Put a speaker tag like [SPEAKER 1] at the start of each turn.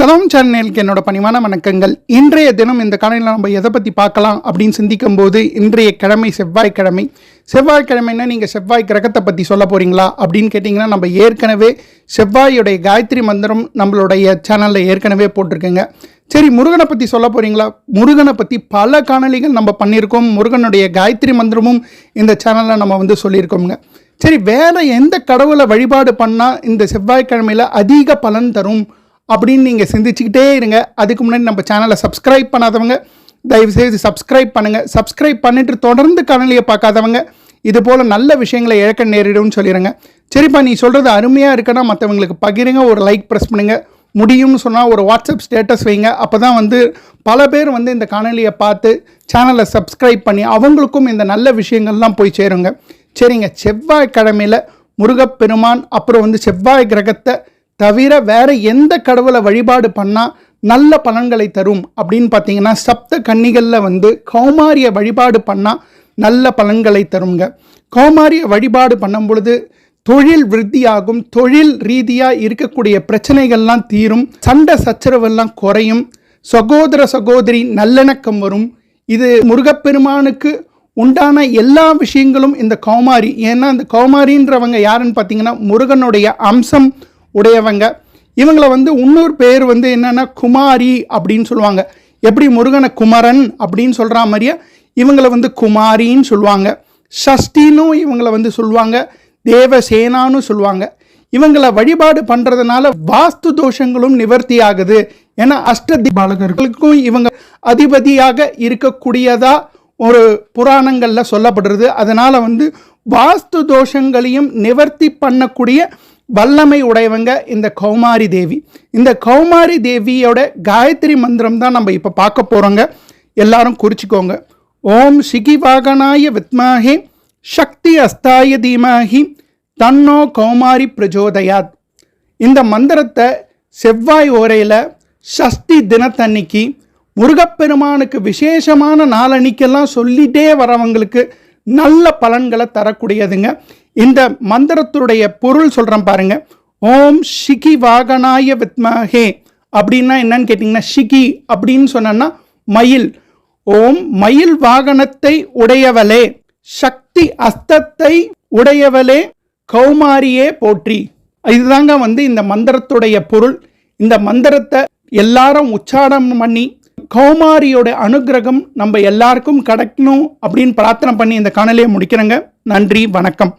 [SPEAKER 1] கதம் சேனலுக்கு என்னோட பணிவான வணக்கங்கள். இன்றைய தினம் இந்த காலையில் நம்ம எதை பற்றி பார்க்கலாம் அப்படின்னு சிந்திக்கும் போது இன்றைய கிழமை செவ்வாய்க்கிழமை. செவ்வாய்க்கிழமைன்னா நீங்கள் செவ்வாய் கிரகத்தை பற்றி சொல்ல போகிறீங்களா அப்படின்னு கேட்டிங்கன்னா நம்ம ஏற்கனவே செவ்வாயுடைய காயத்ரி மந்திரம் நம்மளுடைய சேனலில் ஏற்கனவே போட்டிருக்கேங்க. சரி முருகனை பற்றி சொல்ல போகிறீங்களா முருகனை பற்றி பல காணொலிகள் நம்ம பண்ணியிருக்கோம். முருகனுடைய காயத்ரி மந்திரமும் இந்த சேனலில் நம்ம வந்து சொல்லியிருக்கோங்க சரி வேறு எந்த கடவுளை வழிபாடு பண்ணால் இந்த செவ்வாய்க்கிழமையில் அதிக பலன் தரும்? அப்படின்னு நீங்கள் சிந்திச்சுக்கிட்டே இருங்க. அதுக்கு முன்னாடி நம்ம சேனலை சப்ஸ்கிரைப் பண்ணாதவங்க தயவுசெய்து சப்ஸ்கிரைப் பண்ணுங்கள் சப்ஸ்கிரைப் பண்ணிட்டு தொடர்ந்து கணலியை பார்க்காதவங்க இது போல் நல்ல விஷயங்களை இழக்க நேரிடும்னு சொல்லிடுங்க சரிப்பா நீ சொல்கிறது அருமையாக இருக்குன்னா மற்றவங்களுக்கு பகிருங்க ஒரு லைக் ப்ரெஸ் பண்ணுங்கள் முடியும்னு சொன்னால் ஒரு வாட்ஸ்அப் ஸ்டேட்டஸ் வைங்க. அப்போ தான் வந்து பல பேர் வந்து இந்த காணொலியை பார்த்து சேனலை சப்ஸ்கிரைப் பண்ணி அவங்களுக்கும் இந்த நல்ல விஷயங்கள்லாம் போய் சேருங்க. சரிங்க செவ்வாய்க்கிழமையில் முருகப்பெருமான் அப்புறம் வந்து செவ்வாய் கிரகத்தை தவிர வேற எந்த கடவுளை வழிபாடு பண்ணால் நல்ல பலன்களை தரும் அப்படின்னு பார்த்தீங்கன்னா சப்த கன்னிகளில் வந்து கௌமாரிய வழிபாடு பண்ணால் நல்ல பலன்களை தருங்க. கௌமாரிய வழிபாடு பண்ணும் பொழுது தொழில் விருத்தியாகும் தொழில் ரீதியாக இருக்கக்கூடிய பிரச்சனைகள்லாம் தீரும் சண்டை சச்சரவெல்லாம் குறையும் சகோதர சகோதரி நல்லிணக்கம் வரும். இது முருகப்பெருமானுக்கு உண்டான எல்லா விஷயங்களும் இந்த கௌமாரி. ஏன்னா இந்த கௌமாரின்றவங்க யாருன்னு பார்த்தீங்கன்னா முருகனுடைய அம்சம் உடையவங்க. இவங்கள வந்து இன்னொரு பேர் வந்து என்னென்னா குமாரி அப்படின்னு சொல்லுவாங்க. எப்படி முருகனை குமரன் அப்படின்னு சொல்கிற மாதிரியே இவங்களை வந்து குமாரின்னு சொல்லுவாங்க. ஷஷ்டினும் இவங்களை வந்து சொல்லுவாங்க. தேவசேனான்னு சொல்லுவாங்க. இவங்களை வழிபாடு பண்ணுறதுனால வாஸ்து தோஷங்களும் நிவர்த்தி ஆகுது. ஏன்னா அஷ்ட பாலகர்களுக்கும் இவங்க அதிபதியாக இருக்கக்கூடியதா ஒரு புராணங்களில் சொல்லப்படுறது. அதனால் வந்து வாஸ்து தோஷங்களையும் நிவர்த்தி பண்ணக்கூடிய வல்லமை உடையவங்க இந்த கௌமாரி தேவி. இந்த கௌமாரி தேவியோட காயத்ரி மந்திரம் தான் நம்ம இப்போ பார்க்க போகிறோங்க எல்லாரும் குறிச்சிக்கோங்க. ஓம் சிகி வாகனாய வித்மாஹி சக்தி அஸ்தாய தீமாஹி தன்னோ கௌமாரி பிரஜோதயாத். இந்த மந்திரத்தை செவ்வாய் ஓரையில் சஷ்டி தினத்தன்னைக்கு முருகப்பெருமானுக்கு விசேஷமான நாளன்னைக்கெல்லாம் சொல்லிட்டே வரவங்களுக்கு நல்ல பலன்களை தரக்கூடியதுங்க. இந்த மந்திரத்துடைய பொருள் சொல்கிறேன் பாருங்க. ஓம் ஷிகி வாகனாய வித்மஹே அப்படின்னா என்னன்னு கேட்டிங்கன்னா ஷிகி அப்படின்னு சொன்னோன்னா மயில். ஓம் மயில் வாகனத்தை உடையவளே சக்தி அஸ்தத்தை உடையவளே கௌமாரியே போற்றி. இதுதாங்க வந்து இந்த மந்திரத்துடைய பொருள். இந்த மந்திரத்தை எல்லாரும் உச்சாரணம் பண்ணி கௌமாரியோட அனுகிரகம் நம்ம எல்லாருக்கும் கிடைக்கணும் அப்படின்னு பிரார்த்தனை பண்ணி இந்த காணொலியை முடிக்கிறேங்க. நன்றி வணக்கம்.